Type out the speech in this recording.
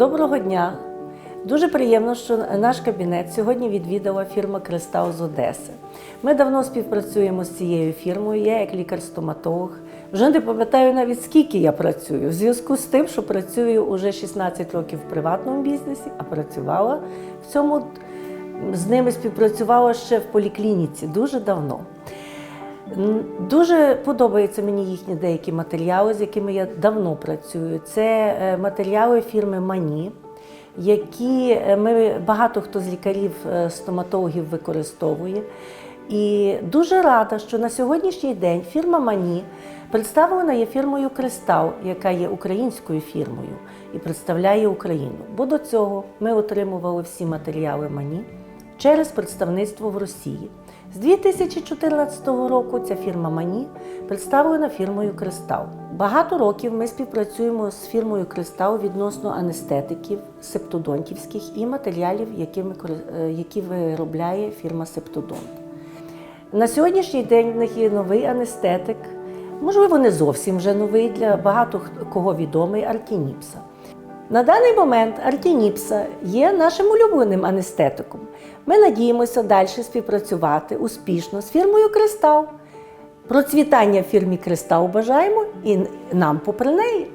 Доброго дня! Дуже приємно, що наш кабінет сьогодні відвідала фірма Кристал з Одеси. Ми давно співпрацюємо з цією фірмою. Я як лікар-стоматолог. Вже не пам'ятаю навіть скільки я працюю. В зв'язку з тим, що працюю уже 16 років в приватному бізнесі, а працювала в цьому з ними співпрацювала ще в поліклініці дуже давно. Дуже подобаються мені їхні деякі матеріали, з якими я давно працюю. Це е, матеріали фірми Мані, які е, ми багато хто з лікарів е, стоматологів використовує. І дуже рада, що на сьогоднішній день фірма Мані представлена є фірмою Кристал, яка є українською фірмою і представляє Україну. Бо до цього ми отримували всі матеріали Мані через представництво в Росії. З 2014 року ця фірма Мані представлена фірмою Кристал. Багато років ми співпрацюємо з фірмою Кристал відносно анестетиків, септодонтівських і матеріалів, якими, е, які виробляє фірма Септодонт. На сьогоднішній день в них є новий анестетик, можливо, не зовсім вже новий для багато кого відомий Артініпса. На даний момент Артініпса є нашим улюбленим анестетиком. Ми надіємося далі співпрацювати успішно з фірмою Кристал. Процвітання фірмі Кристал бажаємо і нам попри неї.